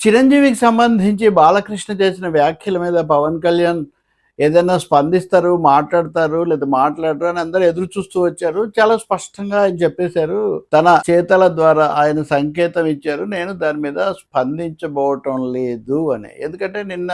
చిరంజీవికి సంబంధించి బాలకృష్ణ చేసిన వ్యాఖ్యల మీద పవన్ కళ్యాణ్ ఏదైనా స్పందిస్తారు మాట్లాడతారు లేదా మాట్లాడరు అని అందరూ ఎదురు చూస్తూ వచ్చారు. చాలా స్పష్టంగా ఆయన చెప్పేశారు. తన చేతల ద్వారా ఆయన సంకేతం ఇచ్చారు. నేను దాని మీద స్పందించబోవటం లేదు అని. ఎందుకంటే నిన్న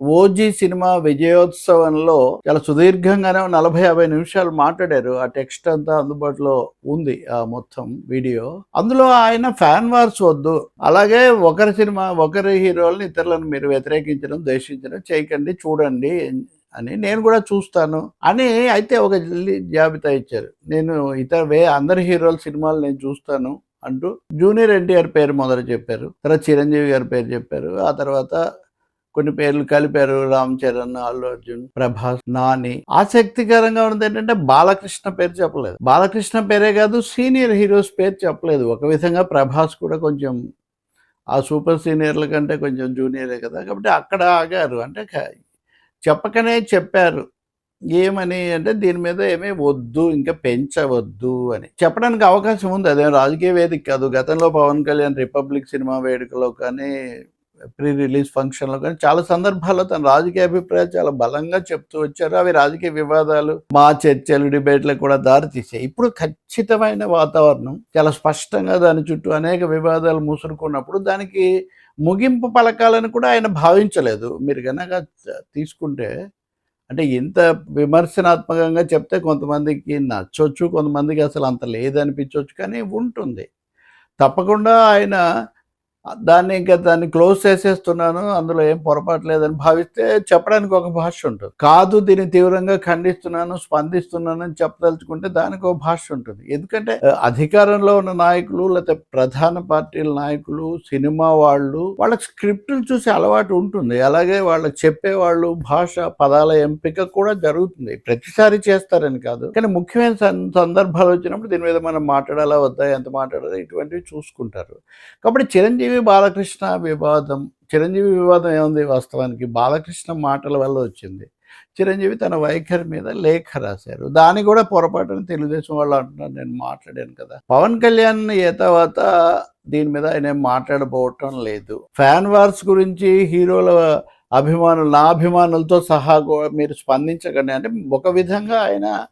ఓజీ సినిమా విజయోత్సవంలో చాలా సుదీర్ఘంగానే నలభై యాభై నిమిషాలు మాట్లాడారు. ఆ టెక్స్ట్ అంతా అందుబాటులో ఉంది ఆ మొత్తం వీడియో. అందులో ఆయన ఫ్యాన్ వార్స్ వద్దు. అలాగే ఒకరి సినిమా ఒకరి హీరోలను ఇతరులను మీరు వ్యతిరేకించడం ద్వేషించడం చేయకండి చూడండి అని నేను కూడా చూస్తాను అని అయితే ఒక జాబితా ఇచ్చారు. నేను ఇతర వే అందరి హీరోల సినిమాలు నేను చూస్తాను అంటూ జూనియర్ ఎన్టీఆర్ పేరు మొదలు చెప్పారు. తర్వాత చిరంజీవి గారి పేరు చెప్పారు. ఆ తర్వాత కొన్ని పేర్లు కలిపారు రామ్ చరణ్ అల్లు అర్జున్ ప్రభాస్ నాని. ఆసక్తికరంగా ఉన్నది ఏంటంటే బాలకృష్ణ పేరు చెప్పలేదు. బాలకృష్ణ పేరే కాదు సీనియర్ హీరోస్ పేరు చెప్పలేదు. ఒక విధంగా ప్రభాస్ కూడా కొంచెం ఆ సూపర్ సీనియర్ల కంటే కొంచెం జూనియరే కదా. కాబట్టి అక్కడ ఆగారు. అంటే చెప్పకనే చెప్పారు. ఏమని అంటే దీని మీద ఏమీ వద్దు ఇంకా పెంచవద్దు అని. చెప్పడానికి అవకాశం ఉంది. అదేం రాజకీయ వేదిక కాదు. గతంలో పవన్ కళ్యాణ్ రిపబ్లిక్ సినిమా వేడుకలో కానీ ప్రీ రిలీజ్ ఫంక్షన్లో కానీ చాలా సందర్భాల్లో తన రాజకీయ అభిప్రాయాలు చాలా బలంగా చెప్తూ వచ్చారు. అవి రాజకీయ వివాదాలు మా చర్చలు డిబేట్లకు కూడా దారితీసాయి ఇప్పుడు ఖచ్చితమైన వాతావరణం చాలా స్పష్టంగా దాని చుట్టూ అనేక వివాదాలు ముసురుకున్నప్పుడు దానికి ముగింపు పలకాలని కూడా ఆయన భావించలేదు. మీరు కనుక తీసుకుంటే అంటే ఇంత విమర్శనాత్మకంగా చెప్తే కొంతమందికి నచ్చొచ్చు కొంతమందికి అసలు అంత లేదనిపించవచ్చు కానీ ఉంటుంది. తప్పకుండా ఆయన దాన్ని ఇంకా దాన్ని క్లోజ్ చేసేస్తున్నాను అందులో ఏం పొరపాటు లేదని భావిస్తే చెప్పడానికి ఒక భాష ఉంటుంది. కాదు దీన్ని తీవ్రంగా ఖండిస్తున్నాను స్పందిస్తున్నాను అని చెప్పదలుచుకుంటే దానికి ఒక భాష ఉంటుంది. ఎందుకంటే అధికారంలో ఉన్న నాయకులు లేకపోతే ప్రధాన పార్టీల నాయకులు సినిమా వాళ్ళు వాళ్ళకి స్క్రిప్టులు చూసి అలవాటు ఉంటుంది. అలాగే వాళ్ళకి చెప్పేవాళ్ళు భాష పదాల ఎంపిక కూడా జరుగుతుంది. ప్రతిసారి చేస్తారని కాదు. కానీ ముఖ్యమైన సందర్భాలు వచ్చినప్పుడు దీని మీద మనం మాట్లాడాలా వద్దా ఎంత మాట్లాడాలా ఇటువంటివి చూసుకుంటారు. కాబట్టి చిరంజీవి బాలకృష్ణ వివాదం చిరంజీవి వివాదం ఏముంది వాస్తవానికి? బాలకృష్ణ మాటల వల్ల వచ్చింది. చిరంజీవి తన వైఖరి మీద లేఖ రాశారు. దాన్ని కూడా పొరపాటున తెలుగుదేశం వాళ్ళు అంటున్నారు నేను మాట్లాడాను కదా. పవన్ కళ్యాణ్ ఏ తర్వాత దీని మీద ఆయన మాట్లాడబోవటం లేదు. ఫ్యాన్ వార్స్ గురించి హీరోల అభిమానులు నా అభిమానులతో సహా కూడా మీరు స్పందించకండి. అంటే ఒక విధంగా ఆయన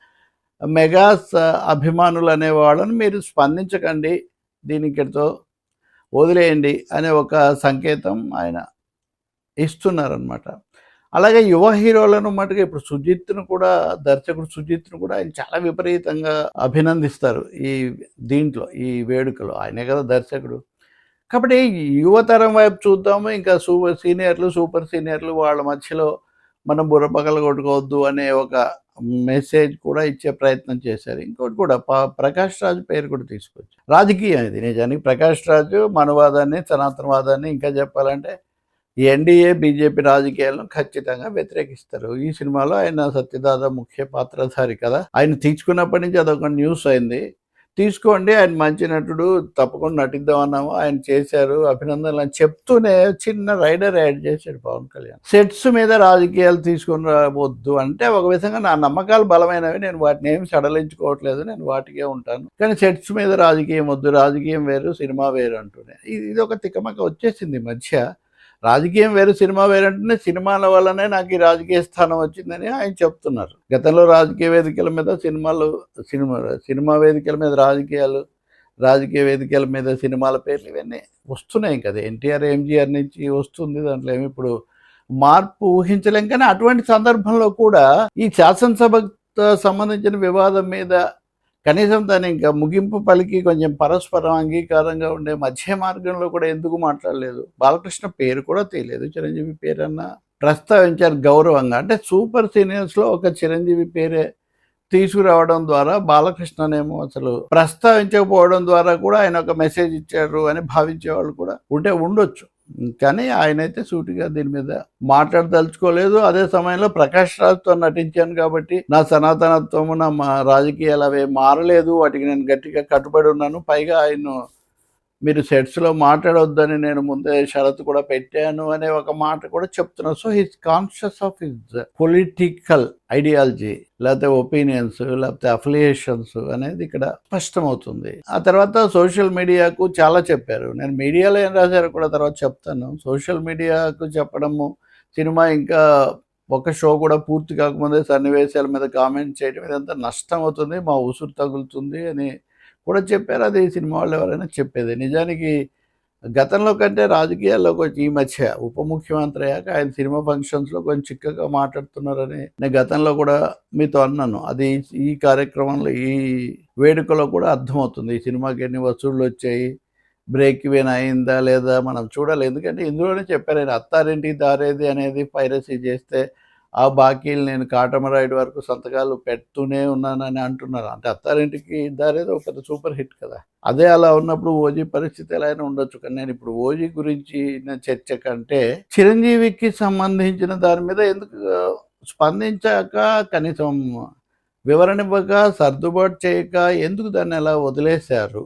మెగాస్ అభిమానులు అనే వాళ్ళని మీరు స్పందించకండి. దీనికితో వదిలేయండి అనే ఒక సంకేతం ఆయన ఇస్తున్నారనమాట అలాగే యువ హీరోలను మటుకు ఇప్పుడు సుజిత్ను కూడా దర్శకుడు సుజిత్ను కూడా ఆయన చాలా విపరీతంగా అభినందిస్తారు ఈ దీంట్లో ఈ వేడుకలో. ఆయనే కదా దర్శకుడు. కాబట్టి యువతరం వైపు చూద్దాము ఇంకా సూపర్ సీనియర్లు సూపర్ సీనియర్లు వాళ్ళ మధ్యలో మనం బుర్రపగల కొట్టుకోవద్దు అనే ఒక మెసేజ్ కూడా ఇచ్చే ప్రయత్నం చేశారు. ఇంకోటి కూడా ప- ప్రకాష్ రాజు పేరు కూడా తీసుకొచ్చి రాజకీయం ఇది నిజానికి. ప్రకాష్ రాజు మనవాదాన్ని సనాతనవాదాన్ని ఇంకా చెప్పాలంటే ఎన్డీఏ బీజేపీ రాజకీయాలను ఖచ్చితంగా వ్యతిరేకిస్తారు. ఈ సినిమాలో ఆయన సత్యదాద ముఖ్య పాత్రధారి కదా. ఆయన తీసుకున్నప్పటి నుంచి అదొక న్యూస్ అయింది. తీసుకోండి ఆయన మంచి నటుడు తప్పకుండా నటిద్దాం అన్నాము. ఆయన చేశారు అభినందనలు అని చెప్తూనే చిన్న రైడర్ యాడ్ చేశాడు పవన్ కళ్యాణ్. సెట్స్ మీద రాజకీయాలు తీసుకుని రావద్దు అంటే ఒక విధంగా నా నమ్మకాలు బలమైనవి నేను వాటిని ఏమి సడలించుకోవట్లేదు నేను వాటికే ఉంటాను. కానీ సెట్స్ మీద రాజకీయం వద్దు రాజకీయం వేరు సినిమా వేరు అంటూనే. ఇది ఇది ఒక తికమక వచ్చేసింది ఈ మధ్య. రాజకీయం వేరు సినిమా వేరు అంటేనే సినిమాల వల్లనే నాకు ఈ రాజకీయ స్థానం వచ్చిందని ఆయన చెప్తున్నారు. గతంలో రాజకీయ వేదికల మీద సినిమాలు సినిమా సినిమా వేదికల మీద రాజకీయాలు రాజకీయ వేదికల మీద సినిమాల పేర్లు ఇవన్నీ వస్తున్నాయి కదా. ఎన్టీఆర్ ఎంజీఆర్ నుంచి వస్తుంది దాంట్లో ఏమి ఇప్పుడు మార్పు ఊహించలేం. కానీ అటువంటి సందర్భంలో కూడా ఈ శాసనసభతో సంబంధించిన వివాదం మీద కనీసం దాని ఇంకా ముగింపు పలికి కొంచెం పరస్పరం అంగీకారంగా ఉండే మధ్య మార్గంలో కూడా ఎందుకు మాట్లాడలేదు? బాలకృష్ణ పేరు కూడా తెలియదు చిరంజీవి పేరు ప్రస్తావించారు గౌరవంగా. అంటే సూపర్ సీనియర్స్లో ఒక చిరంజీవి పేరే తీసుకురావడం ద్వారా బాలకృష్ణనేమో అసలు ప్రస్తావించకపోవడం ద్వారా కూడా ఆయన ఒక మెసేజ్ ఇచ్చారు అని భావించే వాళ్ళు కూడా ఉంటే ఉండొచ్చు. కానీ ఆయన అయితే సూటిగా దీని మీద మాట్లాడదలుచుకోలేదు. అదే సమయంలో ప్రకాష్ రాజ్తో నటించాను కాబట్టి నా సనాతనత్వము నా రాజకీయాలు అవి మారలేదు. వాటికి నేను గట్టిగా కట్టుబడి ఉన్నాను. పైగా ఆయన మీరు సెట్స్లో మాట్లాడొద్దని నేను ముందే షరతు కూడా పెట్టాను అనే ఒక మాట కూడా చెప్తున్నాను so his conscious of his political ideology లేకపోతే ఒపీనియన్స్ లేకపోతే అఫిలియేషన్స్ అనేది ఇక్కడ స్పష్టమవుతుంది. ఆ తర్వాత సోషల్ మీడియాకు చాలా చెప్పారు. నేను మీడియాలో ఏం రాశారు కూడా తర్వాత చెప్తాను. సోషల్ మీడియాకు చెప్పడము సినిమా ఇంకా ఒక షో కూడా పూర్తి కాకముందే సన్నివేశాల మీద కామెంట్ చేయడం ఇదంతా నష్టం అవుతుంది మా ఉసురు తగులుతుంది అని కూడా చెప్పారు. అది సినిమా వాళ్ళు ఎవరైనా చెప్పేది. నిజానికి గతంలో కంటే రాజకీయాల్లోకి వచ్చి ఈ మధ్య ఉప ముఖ్యమంత్రి అయ్యాక ఆయన సినిమా ఫంక్షన్స్లో కొంచెం చిక్కగా మాట్లాడుతున్నారని నేను గతంలో కూడా మీతో అన్నాను. అది ఈ కార్యక్రమంలో ఈ వేడుకలో కూడా అర్థమవుతుంది. ఈ సినిమాకి ఎన్ని వసూళ్ళు వచ్చాయి? బ్రేక్ ఈవెన్ అయిందా లేదా మనం చూడాలి. ఎందుకంటే ఇందులోనే చెప్పారు ఆయన అత్తారింటికి దారేది అనేది పైరసీ చేస్తే ఆ బాకీలు నేను కాటమరాయుడు వరకు సంతకాలు పెడుతూనే ఉన్నానని అంటున్నారు. అంటే అత్తారింటికి దారేది ఒక పెద్ద సూపర్ హిట్ కదా. అదే అలా ఉన్నప్పుడు ఓజీ పరిస్థితి ఎలా అయినా ఉండొచ్చు. కానీ నేను ఇప్పుడు ఓజీ గురించి చర్చ కంటే చిరంజీవికి సంబంధించిన దాని మీద ఎందుకు స్పందించాక కనీసం వివరణ ఇవ్వక సర్దుబాటు చేయక ఎందుకు దాన్ని ఎలా వదిలేశారు?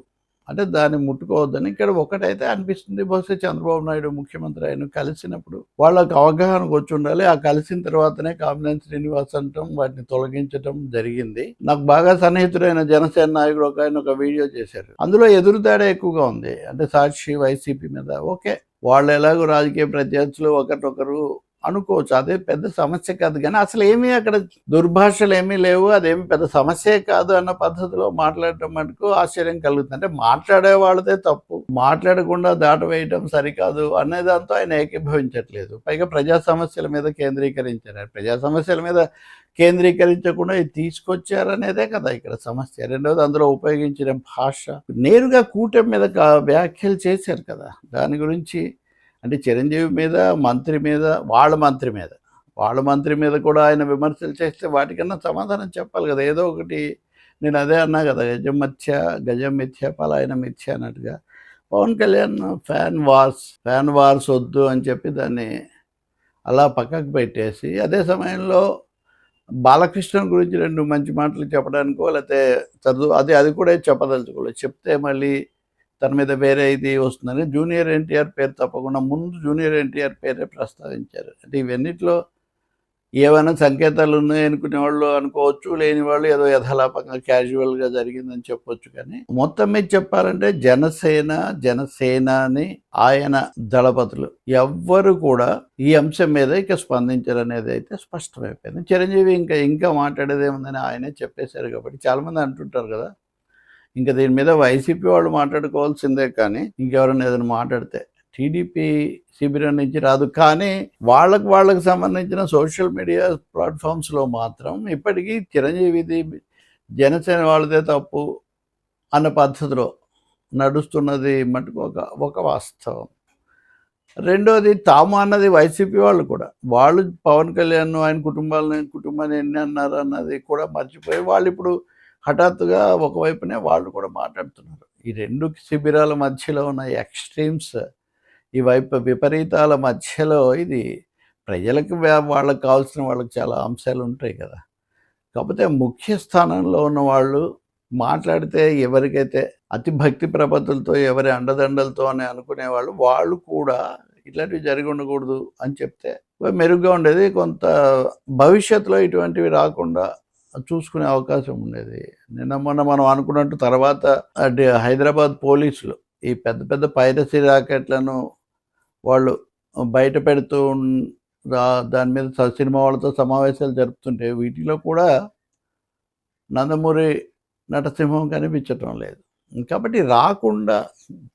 అంటే దాన్ని ముట్టుకోవద్దని ఇక్కడ ఒకటైతే అనిపిస్తుంది. బహుశా చంద్రబాబు నాయుడు ముఖ్యమంత్రి ఆయన కలిసినప్పుడు వాళ్ళకి అవగాహనకు వచ్చి ఉండాలి ఆ కలిసిన తర్వాతనే కామినేని శ్రీనివాస్ అంటాం వాటిని తొలగించడం జరిగింది. నాకు బాగా సన్నిహితుడైన జనసేన నాయకుడు ఒక ఆయన ఒక వీడియో చేశారు. అందులో ఎదురుదాడే ఎక్కువగా ఉంది. అంటే సాక్షి వైసీపీ మీద. ఓకే వాళ్ళు ఎలాగో రాజకీయ ప్రత్యర్థులు ఒకరినొకరు అనుకోవచ్చు. అదే పెద్ద సమస్య కాదు కానీ అసలు ఏమీ అక్కడ దుర్భాషలు ఏమీ లేవు. అదేమి పెద్ద సమస్యే కాదు అన్న పద్ధతిలో మాట్లాడటం మటుకు ఆశ్చర్యం కలుగుతుంది. అంటే మాట్లాడే వాళ్ళదే తప్పు. మాట్లాడకుండా దాటవేయటం సరికాదు అనే దాంతో ఆయన ఏకీభవించట్లేదు. పైగా ప్రజా సమస్యల మీద కేంద్రీకరించారు. ప్రజా సమస్యల మీద కేంద్రీకరించకుండా ఇది తీసుకొచ్చారనేదే కదా ఇక్కడ సమస్య. రెండవది అందులో ఉపయోగించిన భాష. నేరుగా కూటమి మీద కా- వ్యాఖ్యలు చేశారు కదా. దాని గురించి అంటే చిరంజీవి మీద మంత్రి మీద వాళ్ళ మంత్రి మీద. వాళ్ళ మంత్రి మీద కూడా ఆయన విమర్శలు చేస్తే వాటికన్నా సమాధానం చెప్పాలి కదా. ఏదో ఒకటి నేను అదే అన్నా కదా గజం మత్స్య గజం మిథ్య పలాయన మిథ్య అన్నట్టుగా. Pawan Kalyan fan wars fan wars వద్దు అని చెప్పి దాన్ని అలా పక్కకు పెట్టేసి అదే సమయంలో బాలకృష్ణ గురించి రెండు మంచి మాటలు చెప్పడానికో లేకపోతే చదువు అది అది కూడా చెప్పదలుచుకోలేదు. చెప్తే మళ్ళీ తన మీద వేరే ఇది వస్తుందని జూనియర్ ఎన్టీఆర్ పేరు తప్పకుండా ముందు జూనియర్ ఎన్టీఆర్ పేరే ప్రస్తావించారు. అంటే ఇవన్నిట్లో ఏమైనా సంకేతాలు ఉన్నాయి అనుకునే వాళ్ళు అనుకోవచ్చు లేని వాళ్ళు ఏదో యథాలాపంగా క్యాజువల్గా జరిగిందని చెప్పొచ్చు కానీ మొత్తం మీద చెప్పాలంటే జనసేన జనసేన అని ఆయన దళపతులు ఎవ్వరు కూడా ఈ అంశం మీద ఇక స్పందించరు అనేది అయితే స్పష్టమైపోయింది. చిరంజీవి ఇంకా ఇంకా మాట్లాడేది ఏముందని ఆయనే చెప్పేశారు కాబట్టి చాలామంది అంటుంటారు కదా ఇంకా దీని మీద వైసీపీ వాళ్ళు మాట్లాడుకోవాల్సిందే కానీ ఇంకెవరైనా ఏదైనా మాట్లాడితే టీడీపీ శిబిరం నుంచి రాదు. కానీ వాళ్ళకు వాళ్ళకు సంబంధించిన సోషల్ మీడియా ప్లాట్ఫామ్స్లో మాత్రం ఇప్పటికీ చిరంజీవిది జనసేన వాళ్ళదే తప్పు అన్న పద్ధతిలో నడుస్తున్నది మటుకు ఒక ఒక వాస్తవం. రెండోది తాము అన్నది వైసీపీ వాళ్ళు కూడా. వాళ్ళు పవన్ కళ్యాణ్ ఆయన కుటుంబాలని కుటుంబాన్ని ఎన్ని అన్నారు అన్నది కూడా మర్చిపోయి వాళ్ళు ఇప్పుడు హఠాత్తుగా ఒకవైపునే వాళ్ళు కూడా మాట్లాడుతున్నారు. ఈ రెండు శిబిరాల మధ్యలో ఉన్న ఎక్స్ట్రీమ్స్ ఈ వైపు విపరీతాల మధ్యలో ఇది ప్రజలకు వాళ్ళకి కావాల్సిన వాళ్ళకి చాలా అంశాలు ఉంటాయి కదా. కాకపోతే ముఖ్య స్థానంలో ఉన్న వాళ్ళు మాట్లాడితే ఎవరికైతే అతి భక్తి ప్రపత్తులతో ఎవరి అండదండలతో అని అనుకునే వాళ్ళు వాళ్ళు కూడా ఇట్లాంటివి జరిగి ఉండకూడదు అని చెప్తే మెరుగ్గా ఉండేది. కొంత భవిష్యత్తులో ఇటువంటివి రాకుండా చూసుకునే అవకాశం ఉండేది. నిన్న మొన్న మనం అనుకున్నట్టు తర్వాత హైదరాబాద్ పోలీసులు ఈ పెద్ద పెద్ద పైరసీ రాకెట్లను వాళ్ళు బయట పెడుతూ దాని మీద స- సినిమా వాళ్ళతో సమావేశాలు జరుపుతుంటే వీటిలో కూడా నందమూరి నటసింహం కనిపించటం లేదు. కాబట్టి రాకుండా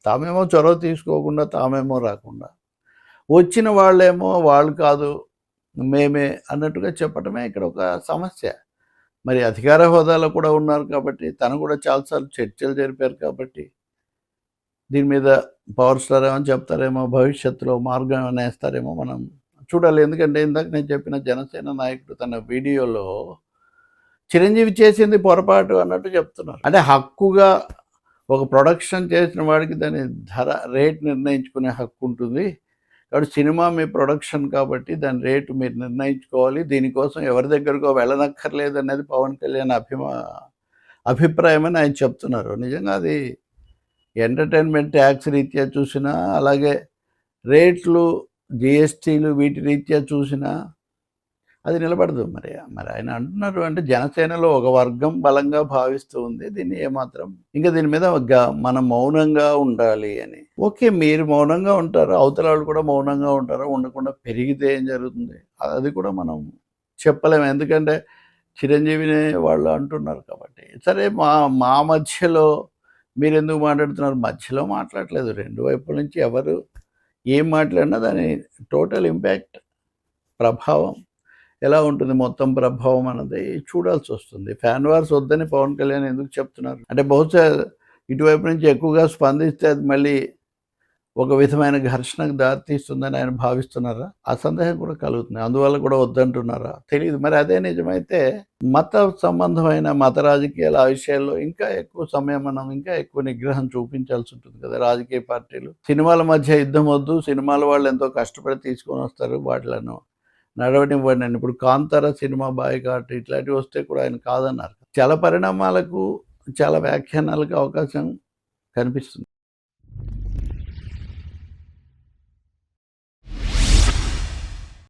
తామేమో చొరవ తీసుకోకుండా తామేమో రాకుండా వచ్చిన వాళ్ళేమో వాళ్ళు కాదు మేమే అన్నట్టుగా చెప్పటమే ఇక్కడ ఒక సమస్య. మరి అధికార హోదాలో కూడా ఉన్నారు కాబట్టి తను కూడా చాలాసార్లు చర్చలు జరిపారు కాబట్టి దీని మీద పవర్ స్టార్ ఏమో చెప్తారేమో భవిష్యత్తులో మార్గం నేస్తారేమో మనం చూడాలి. ఎందుకంటే ఇందాక నేను చెప్పిన జనసేన నాయకుడు తన వీడియోలో చిరంజీవి చేసింది పొరపాటు అన్నట్టు చెప్తున్నారు. అంటే హక్కుగా ఒక ప్రొడక్షన్ చేసిన వాడికి దాని ధర రేట్ నిర్ణయించుకునే హక్కు ఉంటుంది. కాబట్టి సినిమా మీ ప్రొడక్షన్ కాబట్టి దాని రేటు మీరు నిర్ణయించుకోవాలి. దీనికోసం ఎవరి దగ్గరకో వెళ్ళనక్కర్లేదు అనేది పవన్ కళ్యాణ్ అభిమా అభిప్రాయం అని ఆయన చెప్తున్నారు. నిజంగా అది ఎంటర్టైన్మెంట్ ట్యాక్స్ రీత్యా చూసినా అలాగే రేట్లు జిఎస్టీలు వీటి రీత్యా చూసినా అది నిలబడదు మరి. మరి ఆయన అంటున్నారు అంటే జనసేనలో ఒక వర్గం బలంగా భావిస్తూ ఉంది దీన్ని ఏమాత్రం. ఇంకా దీని మీద గ- మనం మౌనంగా ఉండాలి అని. ఓకే మీరు మౌనంగా ఉంటారు అవతల వాళ్ళు కూడా మౌనంగా ఉంటారు? ఉండకుండా పెరిగితే ఏం జరుగుతుంది? అది కూడా మనం చెప్పలేము. ఎందుకంటే చిరంజీవిని వాళ్ళు అంటున్నారు కాబట్టి. సరే మా మా మధ్యలో మీరు ఎందుకు మాట్లాడుతున్నారు? మధ్యలో మాట్లాడలేదు. రెండు వైపుల నుంచి ఎవరు ఏం మాట్లాడినా దాని టోటల్ ఇంపాక్ట్ ప్రభావం ఎలా ఉంటుంది మొత్తం ప్రభావం అన్నది చూడాల్సి వస్తుంది. ఫ్యాన్ వార్స్ వద్దని పవన్ కళ్యాణ్ ఎందుకు చెప్తున్నారు? అంటే బహుశా ఇటువైపు నుంచి ఎక్కువగా స్పందిస్తే అది మళ్ళీ ఒక విధమైన ఘర్షణకు దారితీస్తుందని ఆయన భావిస్తున్నారా? ఆ సందేహం కూడా కలుగుతుంది. అందువల్ల కూడా వద్దంటున్నారా? తెలియదు మరి అదే నిజమైతే మత సంబంధమైన మత రాజకీయాల ఆ విషయాల్లో ఇంకా ఎక్కువ సమయం మనం ఇంకా ఎక్కువ నిగ్రహం చూపించాల్సి ఉంటుంది కదా రాజకీయ పార్టీలు. సినిమాల మధ్య యుద్ధం వద్దు. సినిమాల వాళ్ళు ఎంతో కష్టపడి తీసుకొని వస్తారు వాటిలను. నడవనివ్వండి. ఇప్పుడు కాంతార సినిమా బాయ్కాట్ ఇట్లాంటివి వస్తే కూడా ఆయన కాదన్నారు. చాలా పరిణామాలకు చాలా వ్యాఖ్యానాలకు అవకాశం కనిపిస్తుంది.